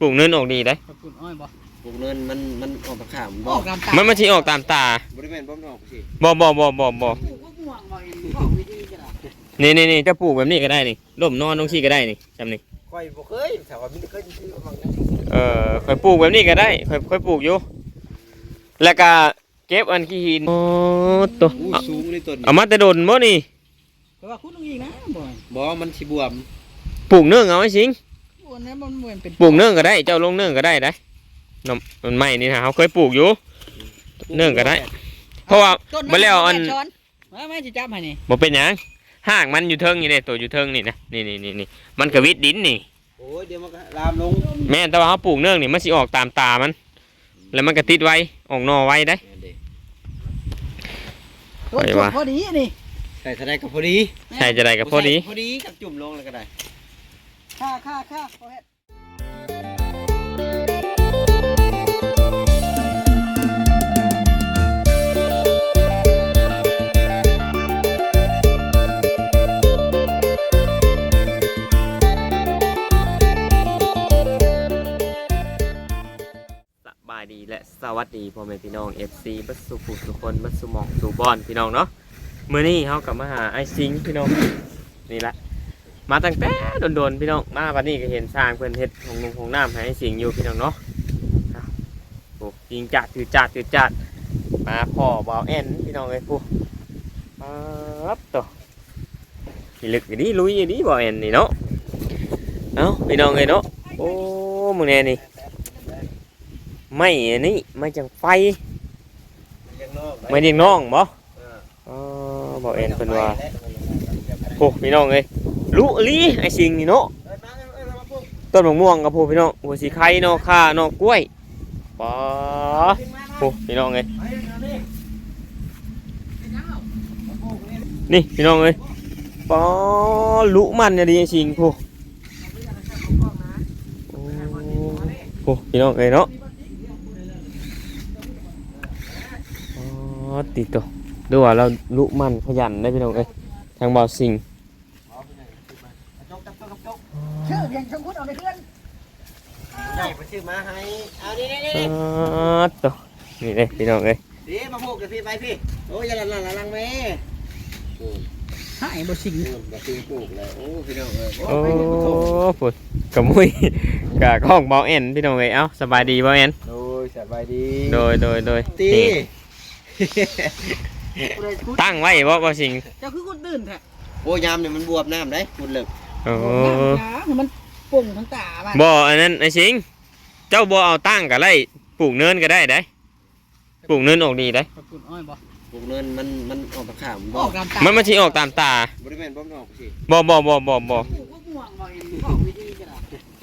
ปลูกเนินออกดีได้ขอบคุณอ้อยบ่ปลูกเนินมันมันออกมาขามอบ่อกตามตามันมันสิออกตามตาบริเวณบ่มันออกสิบ่บ่บ่บ่บ่ปลูกก็ม่วงบ่เองบอกวิธีก็ได้นี่นี่นี่จะปลูกแบบนี้ก็ได้นี่ร่มนอนตรงที่ก็ได้นี่จำนี่ค่อยบ่เคยแต่ว่ามีแต่เคยซื้อมาบางเออค่อยปลูกแบบนี้ก็ได้ค่อยค่อยปลูกอยู่ แล้วก็เก็บอันขี้หินโอ้ตัวอู้เอาสูงเลยต้นเอามาแต่โดนบ่นี่เพราะว่าคุณลุงอีกนะบ่อยบ่มันสิบวมปลูกเนื่องเอาไว้สิง วันนั้นมันเหมือนเป็นปลูกเนื่องก็ได้ เจ้าลงเนื่องก็ได้ได้นมมันไม่นี่นะเขาเคยปลูกอยู่ เนื่องก็ได้ เพราะว่าต้นบ่แล้วอันช้อนมาไม่สิจับให้นี่บ่เป็นหยังห่างมันอยู่เทิงนี่เด้ตัวอยู่เทิงนี่นะนี่นี่นี่นี่มันกระวิดดินนี่โอ้ยเดี๋ยวมันก็ลามลงแม่นแต่ว่าเขาปลูกเนื่องนี่มันสิออกตามตามัน แล้วมันก็ติดไว้ออกหนอไว้ได้เนี่ยเด้ต้นไปช่ววะงพอดีนี่ใส่เท่าใดก็พอดี ใช่จะได้กับพอดี พอดีกับจุ่มลงแล้วก็ได้ ค่าค่าค่าพอเฮ็ดสบายดีและสวัสดีพ่อแม่พี่น้อง FC บัสสุขุทุกคนบัสสุหมองสู่บอนพี่น้องเนาะมื้อนี้เฮากลับมาหาไอซิงพี่น้องนี่ละ มาตั้งแต่โดนๆพี่น้องมาวันนี้ก็เห็นสร้างเพิ่นเฮ็ดของลงของน้ำให้ไอซิงค์อยู่พี่น้องเนาะเอาโอ้ยิงจัดถือจัดถือจัดมาพ่อบาวแอนพี่น้องเอ้ยผู้ปั๊บตัวพี่ลึกอย่างนี้ลุยอย่างนี้บาวแอนนี่เนาะเอ้าพี่น้องเอ้ยเนาะโอ้มึงแน่นี่ไม่อันนี้ไม่จังไฟยังนอกไม่เรียงน้องบ่เอออ๋อบอกเอ็นเป็นว่าโอ้พี่น้องเอ้ย ลุลีไอ้สิ่งนี่เนาะต้นมะม่วงกับพวกพี่น้องหัวสีไข่เนาะข่าเนาะกล้วยป๋อโอ้พี่น้องเอ้ยนี่พี่น้องเอ้ยป๋อลุมันเนี่ยดีไอ้สิ่งพวกโอ้พี่น้องเอ้ยเนาะติดตัวดูว่าเราลุมันขยันได้พี่น้องเอ้ยทางบ่าวสิง จกจับจกจับจก ชื่อเพียงชงคุดเอาไปเพื่อนใหญ่ไปซื้อมาให้ เอานี่นี่อ๋นี่อตัวนี่เลยพี่น้องเอ้ยเดี๋ยวมาพูกกับพี่ไปพี่ โอ้ยอย่าหลังหลังหลังแม่โอ้หายบ่สิงยมาซื้อปลูกเลยโอ้พี่น้องเอ้ยโอ้ฝุ่นกระมุยกะข้องเบาเอ็นพี่น้องเอ้ยเอ้าสบายดีเบาเอ็นโดยสบายดี โดยโดยโดยตีนี่ตั้งไว้บ่บ่สิงเจ้าคือคนตื่นแท้โอ้ยามเนี่ยมันบวบน้ำได้คุณเลิกโอ้น้ำมัน ปุ่งทั้งตาบ้าบ่อันนั้นไอ้สิงเจ้าบ่เอาตั้งก็ได้ปลูกเนินก็ได้ได้ปลูกเนินออกดีได้ขอบคุณอ้อยบ่ปลูกเนินมันมันออกมาขามอบ่อกตามตามันมันสิออกตามตาบริเวณบ่มันออกสิบ่บ่บ่บ่บ่ปลูกก็ม่วงบ่เองบอกวิธีก็ได้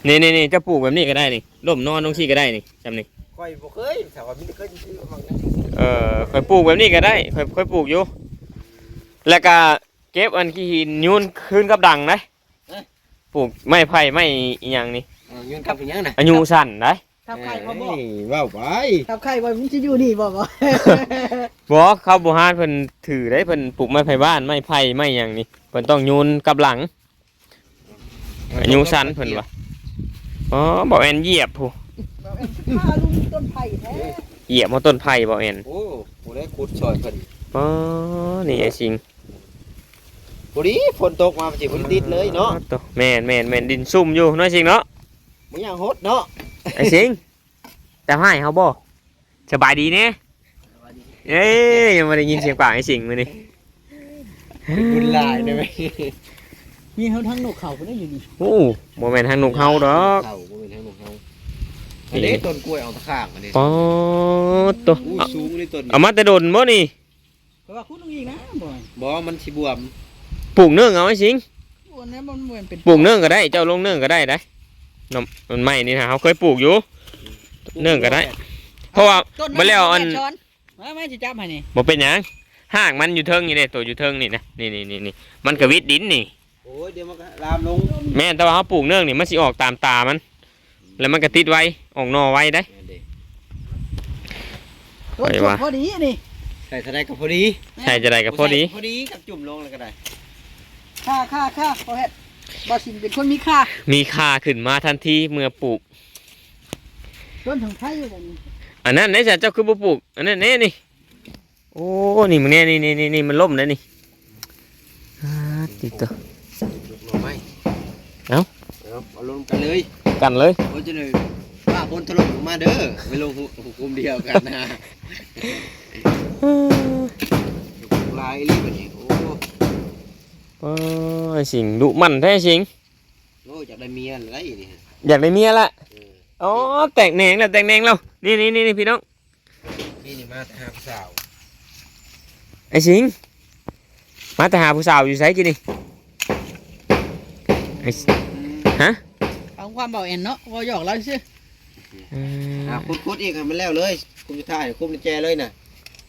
นี่นี่นี่จะปลูกแบบนี้ก็ได้นี่ร่มนอนตรงที่ก็ได้นี่จำนี่ค่อยบ่เคยแต่ว่ามีแต่เคยซื้อมาบางเออค่อยปลูกแบบนี้ก็ได้ค่อยค่อยปลูกอยู่ แล้วก็เก็บอันขี้หินโยูนคืนกับดังนะ ปลูกไม้ไผ่ไม้อีหยังนี่อ่าเงินกลับเป็นยังน่ะอายุสั้นนะทับไข่บ่บ่เอ้ยว้าวไปทับไข่บ่มันสิอยู่นี่บ่บ่บ่เขาบ่ฮานเพิ่นถือได้เพิ่นปลูกไม้ไผ่บ้านไม้ไผ่ไม้หยังนี่เพิ่นต้องโยนกับหลัง อายุสั้นเพิ่นว่าอ๋อบ่แม่นเหยียบผู้ข้าลุงต้นไผ่แท้เหยียบมาต้นไผ่บ่แม่นโอ้โหได้ขุดซอยเพิ่นอ๋อนี่ไอ้สิง พอดีฝนตกมาสิบ่ติดเลยเนาะตัวแม่นแม่นแม่นดินซุ่มอยู่เน้อยสิงเนาะมึงยังฮดเนาะไอ้สิงจะให้เขาบ่สบายดีเนี่ยเอ้ยยังไม่ได้ยินเสียงปากไอ้สิงมื้อนี้บุญหลายได้ไหมมีเฮาทั้งนกเขาก็ได้อยู่นี่โอ้บ่แม่นทางนกเฮาดอกเฮาบ่เป็นทางของเฮาอันนี้ต้นกล้วยเอาตะข้างอันนี้ป๊อดตัวอู้เอาสูงเลยต้นเอามาแต่โดนบ่นี่เพราะว่าคุณลุงอีกนะบ่อยบ่มันสิบวม ปลูกเนื่องเอาไอ้สิงวันนั้นมันเหมือนเป็นปลูกเนื่องก็ได้ เจ้าลงเนื่องก็ได้ได้นมมันไม่นี่นะเขาเคยปลูกอยู่ เนื่องก็ได้ เพราะว่าต้นบ่แล้วอัน ช้อนมาไม่สิจับให้นี่บ่เป็นหยังห่างมันอยู่เทิงนี่เด้ตัวอยู่เทิงนี่นะนี่นี่นี่นี่มันกระวิดดินนี่ โอ้ยเดี๋ยวมันก็ลามลงแม่นแต่ว่าเขาปลูกเนื่องนี่มันสิออกตามตามัน แล้วมันก็ติดไว้ออกหนอไว้ได้เนี่ยเด้ต้นไปช่ววะงพอดีนี่ใส่เท่าใดก็พอดี ใช่จะได้กับพอดีพอดีกับจุ่มลงแล้วก็ได้ ค่าค่าค่าพอเฮ็ดบ่สิงเป็นคนมีค่ามีค่าขึ้นมาทันทีเมื่อปลูก ต้นทางไผ่อยู่แบบนี้อันนั้นไหนจ้ะเจ้าคือบ่ปลูก อันนั้นแน่นี่ โอ้ นี่มึงแน่นี่นี่นี่นี่มันล่มแล้วนี่อ่าติดตัวยกหน่อไม้เอ้า เอาเอาลงกันเลยกันเลย โอ้ยจะเลยป้าคนถล่มลงมาเด้อไปลงหุคุมเดียวกันนะลายรีบแบบนี้ โอ้โอ้ยสิงดุมันแท้สิงโหจากได้เมียอะไรนี่ฮะอยากได้เมียละเอออ๋อแตกแหนงแล้วแตกแหนงแล้วนี่นี่นี่นี่พี่น้องนี่นี่มาแต่หาผู้สาวไอ้สิงมาแต่หาผู้สาวอยู่ไสกินนี่ไอ้สิฮะเอาความเบาแอนเนาะว่าหยอกเราซื่ออืมอะคุดคุดอีกให้มันแล้วเลยคุมจะถ่ายคุมในแจเลยน่ะ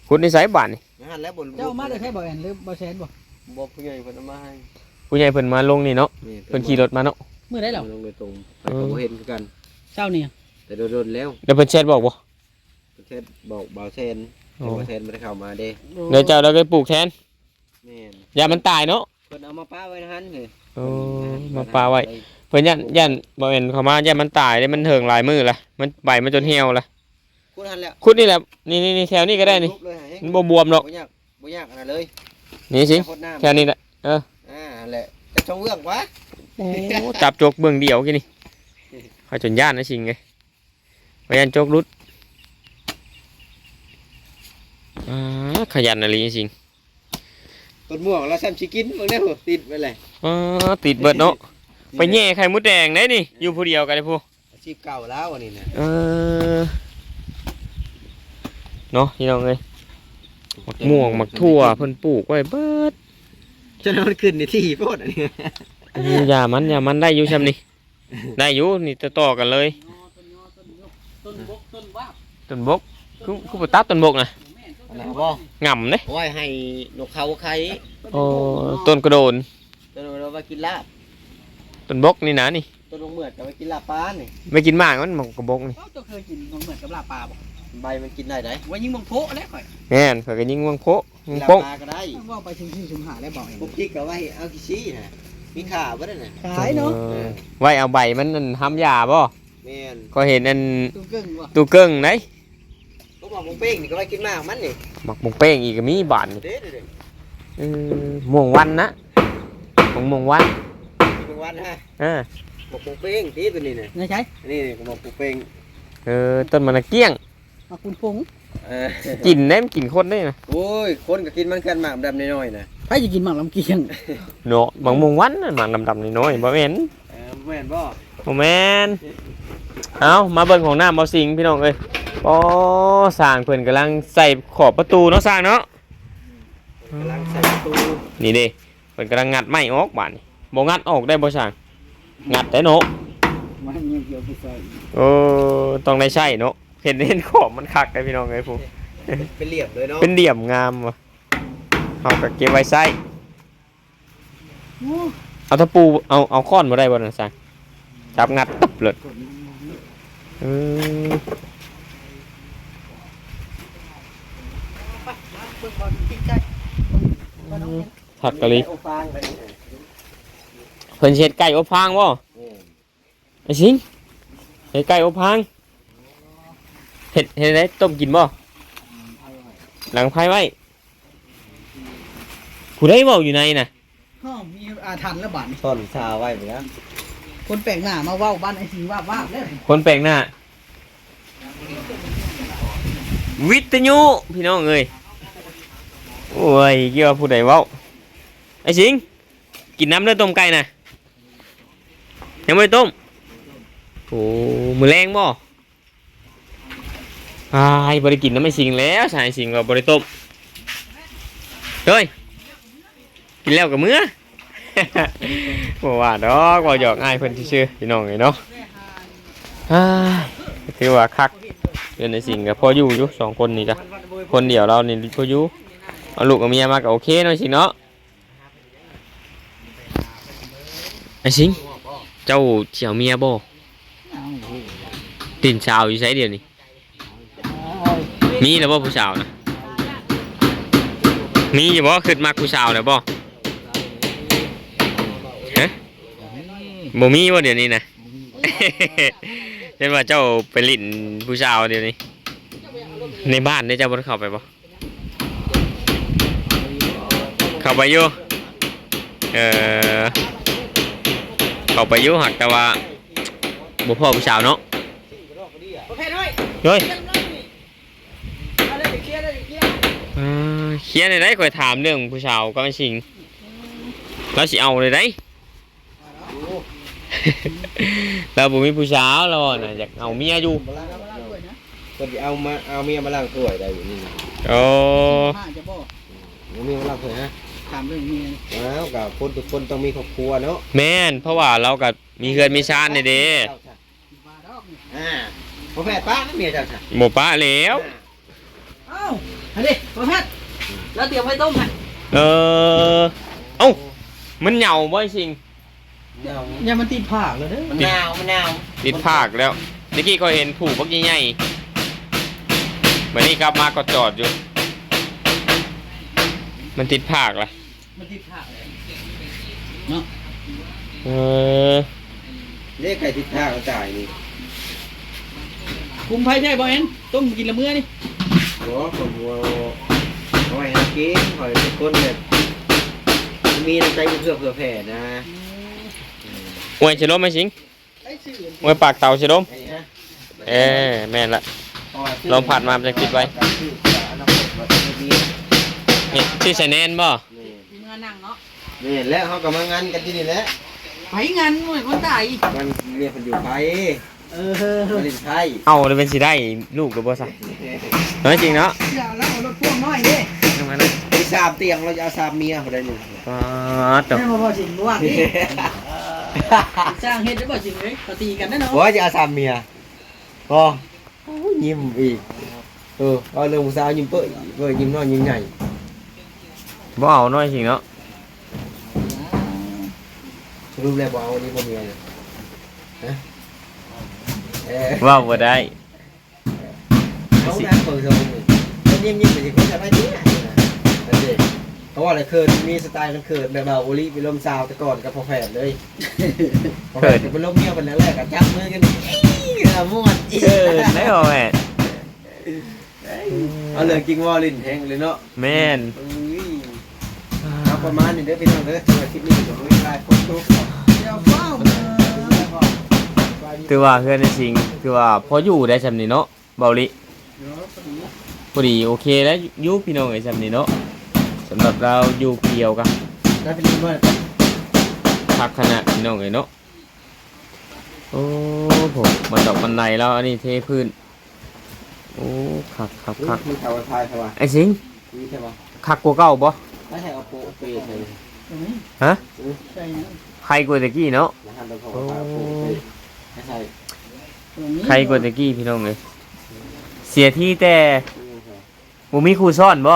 คุณนิสัยบ้านนี่นะฮะแล้วบนเจ้ามาได้ใช้เบาแอนหรือเบาแซนบ่ บอกผู้ใหญ่เพิ่นเอามาให้ผู้ใหญ่เพิ่นมาลงนี่เนาะนี่เพิ่นขี่รถมาเนาะมื้อได้เหรอลงโดยตรงเออเขาบ่เห็นคือกันเจ้านี่แต่โดนๆแล้วเดี๋ยวเพิ่นแชทบอกบ่ประเทศบอกบ่าวเซนโอ้แต่บ่าวเซนไม่ได้เข้ามาเด้เดี๋ยวเจ้าเราไปปลูกแทนแม่นอย่ามันตายเนาะเพิ่นเอามาป้าไว้ในหันเลยโอ้มาปลาไว้เพิ่นยันยันบ่เห็นเขามายันมันตายได้มันเถิงหลายมือละมันใบมันจนเหี่ยวละคุดหันแล้วคุดนี่แหละนี่นี่นี่แถวนี้ก็ได้นี่ลุเลยหาเองมันบ่บวมหรอกบ่ยากบ่ยากอะไรเลย นี่สิแค่พดน้ำแถวนี้แหละอ่านั่นแหละจะชงเรื่องวะโอ้จับจกเบื้องเดียวกี่นี่เขาจนย่านนะชิงไงพยันจกรุดอ่าขยันอะไรจริงต้นม่วงเราแซมชิกินมึงได้หัวติดไปเลยๆอ่าติดเบิดเนาะไปแย่ไข่มดแดงได้นี่อยู่ผู้เดียวกันเลยพูอาชีพเก่าแล้วอันนี้นะเออเนาะพี่น้องเอ้ย หมักม่วงหมักถั่วเพิ่นปลูกไว้เบิดจะนอนขึ้นในที่โพดอันนี้อืมอย่ามันอย่ามันได้อยู่ใช่ไหมนี่ได้อยู่นี่จะต่อกันเลยต้นบกต้นว่าบต้นบกคือคือบ่ตัดต้นบกนะอันนั้นบ่ง่ำเด้โอ้ยให้นกเขาไข่โอ้ต้นกระโดนต้นเราไปกินลาบต้นบกนี่นะนี่ต้นลงเหมือดก็ไปกินลาบปลานี่ไม่กินมากมันหมันกระบกนี่เจ้าเคยกินนมเหมือนกับลาปลาบ่ ใบมันกินได้ไหนว่ายิงบังโพะแล้วข่อยแม่นเผื่อก็ยิงวังโพะกิวันงลาบโป๊ะปลาก็ได้ว่าไปชิงชิงชุมหาแล้วเบาแอนพวกพริกก็ไว้เอาขี้ชี้ฮะมีข่าบ่ได้น่ะขายเนาะออไว้เอาใบมันนั่นทำยาบ่แม่นก็เห็นอันตุ้งเกิ้งบ่ตูเกิ้งไหนพวกหมอกหมกเป้งนี่ก็ไว้กินมากมันนี่หมักมงเป้งอีกก็มีบานนี่เด้เด้เออม่วงวันนะมงม่วงวันกินเป็นวันฮะอ่าหมกหมกเป้งตีตัวนี้น่ะนายใช้อันนี่นี่ก็หมกหมกเป้งเออต้นมันนะเกี้ยง มาคุณพงเออกินได้มันกินคนได้นะโอ้ย คนก็กินมันกันหมากดำน้อยๆนะไผจะกินหมากลำเกียงเนาะบางม่วงวันน่ะหมันดำๆน้อยๆบ่แม่นเออแม่นบ่บ่แม่นเอามาเบิ่งของน้ำบ่สิงพี่น้องเอ้ยอ๋อสร้างเพิ่นกำลังใส่ขอบประตูเนาะสร้างเนาะกำลังใส่ประตูนี่เด้เพิ่นกำลังงัดไม้ออกบาดนี่บ่งัดออกได้บ่ช่างงัดได้เนาะมันยังเกี่ยวกับใส่เออต้องได้ใช่เนาะ เห็นเห็นขอบมันคักได้พี่น้องเอ้ยผมเป็นเหลี่ยมเลยเนาะเป็นเดี่ยมงามว่ะเอาก็เก็บไว้ใส่โอ้เอาตะปูเอาเอาค้อนบ่ได้บ่นั่นช่างจับงัดตึบเลยเออเบิ่งบอลกินใกล้บ่น้องเห็นผักกะหรี่โอ้ฟางไปนี่เพิ่นสิเฮ็ดไก่อบฟางบ่เออไอ้สิงเฮ็ดไก่อบฟาง เฮ็ดเฮ็ดได้ต้มกินบ่หลังไผไว้ผู้ใดเว้าอยู่ในน่ะห้อมีอาถรรพ์แล้วบาดนี้ซ่อนชาไว้ไปแล้วคนแปลกหน้ามาเว้าบ้านไอ้สิงว่าว่าบแล้วคนแปลกหน้า วิทยุพี่น้องเอ้ยโอ้ยเกี่ยวกับผู้ใดเว้าไอ้สิงกินน้ำเลือดต้มไก่นะยังไม่ได้ต้มโอ้มือแรงบ่ อายบริกินน้ำไม่สิงแล้วชายสิงว่าบริต้มเฮ้ยกินแล้วกับเมื่อบ่ว่าดอกว่าหยอกง่ายเพิ่อนชื่อพี่น้องเอ้ยเนาะอ้ายถือว่าคักเดือนในสิ่งกับพ่ออยู่อยู่สองคนนี่จ้ะคนเดียวเรานี่พ่ออยู่เอาลูกกับเมียมาก็โอเคหน่อยสิเนาะไอ้สิงเจ้าเฉียวเมียบ่ติ่นสาวอยู่ไสเดียวนี่ มีแล้วบ่ผู้สาวนะมีอยู่บ่ขึ้นมาผู้สาวแล้วบ่ฮะบ่มีบ่เดี๋ยวนี้นะได้ว่าเจ้าไปลิ้นผู้สาวเดี๋ยวนี้ ในบ้านได้เจ้าบ่เข้าไปบ่เข้าไปอยู่เออเข้าไปอยู่หักแต่ว่าบ่พอผู้สาวเนาะโอเคด้วยเฮ้ย เยี่ยมเลยนี่เอาเลยเคลียร์เลยเคลียร์ เออ เคลียร์ได้ได้ข่อยถามเรื่องผู้สาวก็ไม่ชิงแล้วสิเอาเลยได้เราบ่มีผู้สาวเราน่ะอยากเอาเมียอยู่มาล้างมาล้างด้วยนะก็เอามาเอาเมียมาล้างถ้วยได้อยู่นี่นะโอ้ห้าจะบอกเอาเมียมาล้างถ้วยฮะถามเรื่องนี้แล้วกับคนทุกคนต้องมีครอบครัวเนาะแม่นเพราะว่าเราก็มีเฮือนมีชานนี่เด้มาดอกนี่อ่าพ่อแม่ป้านั่นเมียเจ้าค่ะหมู่ป้าแล้วเอ้าอันนี้ประเภท แล้วเตรียมไว้ต้มนะเออเอ้ามันเหงาบ่ไอ้ชิงเนาอย่ามันติดผักเลยเด้อมันหนาวมันหนาวติดภาคแล้วเมื่อกี้ก็เห็นผูกบักใหญ่ๆวันนี้กลับมาก็จอดอยู่ มันติดภาคล่ะมันติดผักเลยเนาะเออ เรียกไก่ทิศทางกระจายนี่คุมไผ่ใช่บ่เห็นต้มกินละมื้อนี่หัวผมหัว เอาไว้หากินหอยทุกคนแบบมีน้ำใจเพื่อเผื่อแผ่นะอวยเชลมไหมชิงไอ้ชื่ออวยปากเต่าเชลมไอ้ฮะเออแม่นละลองผัดมามันจะคิดไว้นี่ชื่อชาแนนบ่ทีมงานนั่งเนาะนี่แล้วเขาก็มางานกันที่นี่แหละไปงานหน่วยคนตายมันเรียกมันอยู่ไทยเออมันเล่นไทยเอาเลยเป็นสิได้ลูกหรือบ่ซะน้อยจริงเนาะ สามเตียงเราจะเอาสามเมียเขาได้หนึ่งป้าดตกแม่บ่พอสิว่านี่สร้างเฮ็ดได้บ่จริงเลยเขาตีกันแน่เนาะว่าจะเอาสามเมียพอโอ้ยยิ้มอีกเออเอาเรื่องผู้สาวยิ้มเปื่อยเปื่อยยิ้มน้อยยิ้มใหญ่บ่เอาน้อยจริงเนาะรูปแรกบอกเอาวันนี้พ่อเมียเนี่ยฮะเออว่าบ่ได้ เขาหน้าเปิดทรงนี่คนยิ้มยิ้มแต่ยังคนจะไปที่ไหนนะ นั่นเองเพราะว่าอะไรเคิร์นมีสไตล์มันเคิร์นแบบว่าโอลิไปลมซาวแต่ก่อนกับพอแฝดเลยพอแฝดเป็นลมเมียเป็นแล้วแรกกับจับมือกันเอ้ยละม่วนเออได้บ่แม่เอาเลยจริงว่าลิ้นแห้งเลยเนาะแม่นอุ้ยเอาประมาณนี้เด้อพี่น้องเด้อสำหรับคลิปนี้ก็ไม่ได้คนทุกข์เดี๋ยวเฝ้ามาถือว่าเพื่อนในสิงถือว่าพออยู่ได้ซำนี้เนาะเบาลิพอดีโอเคแล้วอยู่พี่น้องไอ้ซำนี้เนาะ สำหรับเราอยู่เกี่ยวกันได้เป็นยังไงพักขนาดพี่น้องเลยเนาะโอ้ผมมันดอกมันไดแล้วอันนี้เทพื้นโอ้คักคักคักมีข่าวทายใช่ป่ะไอ้สิงมีใช่ป่ะคักกว่าเก่าบ่ไม่ใช่เอาโปะเปย์ใช่ตรงนี้ฮะใช่นะใครกว่าตะกี้เนาะนะฮะเราขอเอาโปะเปย์ไม่ใช่ตรงนี้ใครกว่าตะกี้พี่น้องเลยเสียที่แต่บ่มีครูซ่อนบ่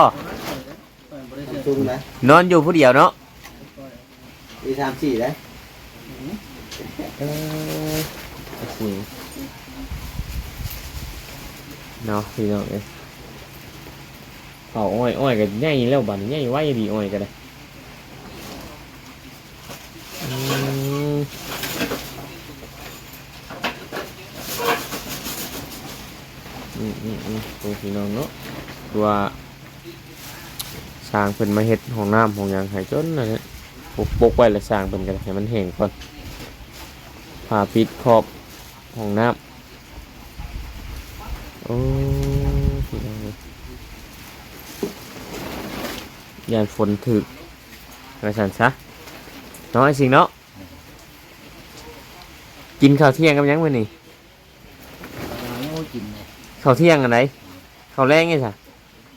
จุงนะนอนอยู่ผู้เดียวเนาะมีสามสี่นะเออไอ้สิงเนาะพี่น้องเอ้ยเขาอ้อยอ้อยกันใหญ่แล้วบัดนี้ใหญ่ไว้ดีอ้อยกันเลยอืมอืมอืมอืมโอ้พี่น้องเนาะตัว สร้างเพิ่นมาเฮ็ดห้องน้ำห้องหยังให้จนนั่นแหละปกปกไว้แล้วสร้างเพิ่นกันให้มันแห้งก่อนผ่าปิดขอบห้องน้ำโอ้พี่น้องเอ้ยยานฝนถึกกระสันซะเนาะไอ้สิงเนาะกินข้าวเที่ยงกับหยังมื้อนี้โอ้กินเลยข้าวเที่ยงอันไหนข้าวแรงไงซะ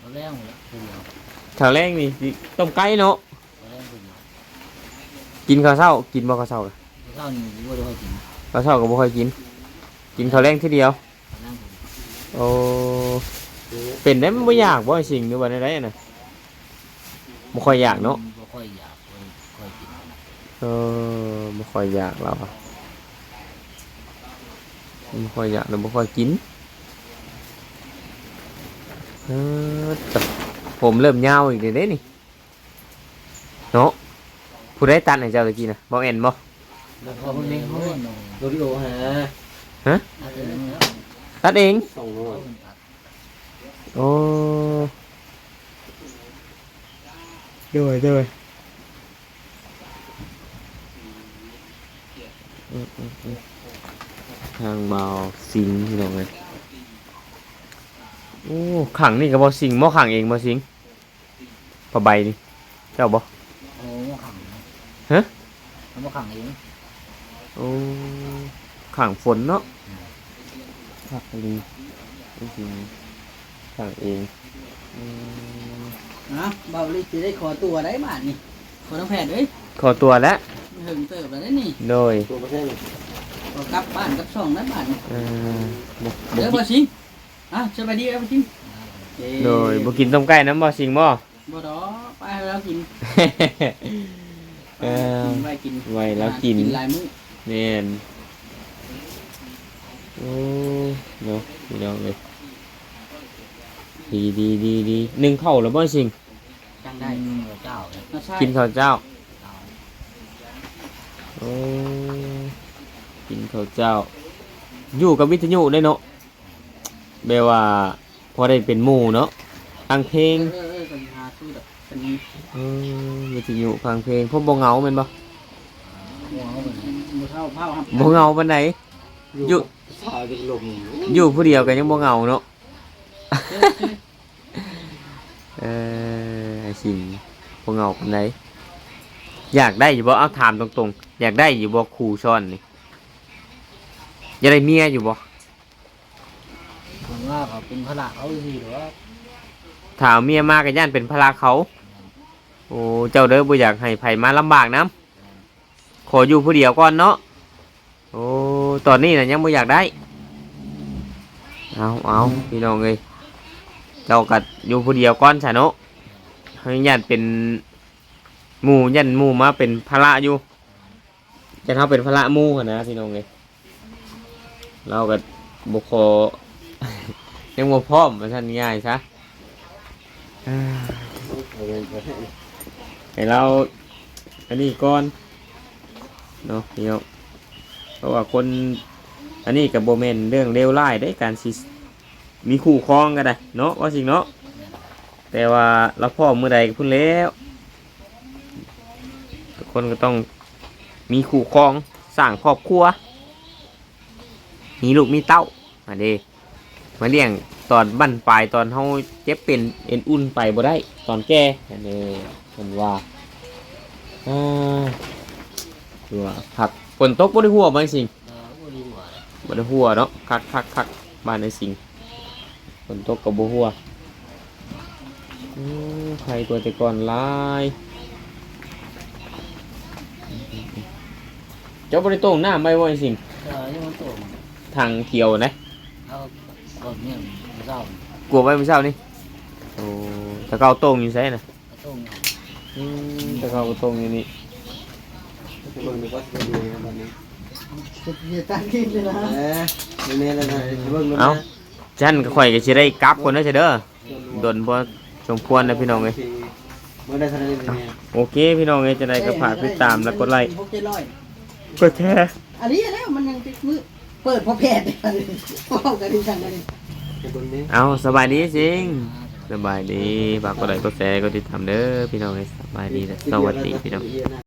เอาแล้วหมด แล้วเดียวข้าวแรงนี่สิต้มไก่เนาะเอาแล้วเดียวกินข้าวเช้า กินบ่ข้าวเช้ากันเช้านี่บ่ได้ให้กินข้าวเช้าก็บ่ค่อยกิน กินข้าวแรงทีเดียวนั่งโอ้เป็นได้มันบ่อยากบ่ไอ้สิ่งหรือว่าได้น่ะบ่ค่อยอยากเนาะบ่ค่อยอยากบ่ค่อยกินเออบ่ค่อยอยากแล้วอะบ่ค่อยอยากแล้วบ่ค่อยกินเออแต่ ผมเริ่มยาวอีกเด้เด้นี่เนาะผู้ใดตัดให้เจ้าตะกี้น่ะบ่แม่นบ่แล้วพอเพิ่นเล่นเพิ่นโรดิโอฮะอาจจะตัดเองสองหน่วยโอ้ด้วยด้วยอืมอืมอืมทางเบาสิงพี่น้องเลยโอ้ขังนี่ก็บ่สิงบ่ขังเองบ่สิง ผ้าใบนี่เจ้าบ่โอ้ขังฮะทำมาขังเองโอ้ขังฝนเนาะขักดีจริงๆขังเองอืมนะเบาลิจะได้ขอตัวได้บาทนี่ขอน้ำแพทย์เอ้ยขอตัวแล้วเฮิงเติบแล้วได้นี่โดยตัวประเทศนี่ขอกลับบ้านกลับช่องได้บาทนี่เอ่อบ่เดี๋ยวบ่บ่ชิงอะสบายดีครับบ่ชิงเอ้ยโดยบ่กินต้มไก่น้ำบ่สิงบ่ บ่ดอกไปให้เรากินเออไว้กินไว้แล้วกินกิน หลายมื้อแม่นโอ้เนาะพี่น้องเลยดีดีดีดีหนึ่งเข้าวแล้วบ่สิงจังได้เจ้าน่าใช่กินข้าวเจ้าโอ้กินข้าวเจ้า อยู่กับวิทยุได้เนาะแปลว่าพอได้เป็นหมู่เนาะฟังเพลง เออ เป็นเออวิทยุฟังเพลงพวกบ่เหงาแม่นบ่หัวเขาเป็นบ่เท่าเผาครับบ่เหงาปานใด อยู่ สาวจะลมอยู่ผู้เดียวกันยังบ่เหงาเนาะเออเออเออไอ้สิงบ่เหงาปานใดอยากได้อยู่บ่เอาถามตรงๆ อยากได้อยู่บ่ครูสอนนี่อยากได้เมียอยู่บ่ผมว่าเขาเป็นพระเขาสิหรือว่าถามเมียมาก็ย่านเป็นภาระเขา โอ้เจ้าเด้อบ่อยากให้ไผมาลำบากนํขออยู่ผู้เดียวก่อนเนาะโอ้ตอนนี้น่ะยังบ่อยากได้เอาเอาพี่น้องเอ้ยเจ้าก็อยู่ผู้เดียวก่อนซะเนาะให้ย่านเป็นหมู่ย่านหมู่มาเป็นภาระอยู่จะเฮาเป็นภาระหมู่หั่นนะพี่น้องเอ้ยเราก็บ่ขอยังบ่พร้อมว่าซั่นง่ายซะ ให้เราอันนี้ก่อนเนาะพี่น้องเพราะว่าคนอันนี้กับโบเมนเรื่องเลวร้ายได้การสิมีคู่ครองก็ได้เนาะว่าสิ่งเนาะแต่ว่าเราพ่อเมื่อใดก็พุ่นแล้วทุกคนก็ต้องมีคู่ครองสร้างครอบครัวมีลูกมีเต้ามาเดมาเลี้ยงตอนบั้นปลายตอนเฮาเจ็บเป็นเอ็นอุ่นไปบ่ได้ ตอนแก่อันนี้ เพิ่นว่าอ่าดูว่าผักฝนตกบ่ได้หัวบางสิ่งเออบ่ดีกว่าบ่ได้หัวเนาะคักคักคักบ้านในสิ่งฝนตกกับบ่หัวอือใครตัวแต่ก่อนหลายเจ้าบ่ได้ต้งน้ำไว้บ่ไอ้สิ่งเออยังมันโตมันทางเขียวนะเอาก่อนเนี่ยมันเศร้ากลัวไว้เมื่อเช้านี่โอ้ตะเกาโต้งอยู่ไสน่ะเอาต้มเอาอืมตะเกาโต้งอยู่นี่เบิ่งดูว่าจะเป็นยังไงบัดนี้อย่าตั้งกินเลยนะเอ๊ะนี่แม่แล้วนะเบิ่งดูนะเอ้าฉันก็ข่อยก็สิได้กลับคนเด้อเด้อดนบ่สมควรนะพี่น้องเอ้ยเมื่อได้เท่านั้นเองแม่โอเค พี่น้องเอ้ยจะได้ก็ฝากติดตามแล้วกดไลค์พวกเจ๊ร้อยกดแชร์อันนี้แล้วมันยังติดมือเปิดพอแพทย์เนี่ยเอากันดีจังกันดิไปเบิ่งนี้ เอาสบายดีจริง สบายดีฝากกดไลค์กดแชร์กดติดตามเด้อพี่น้องให้สบายดีและสวัสดีพี่น้อง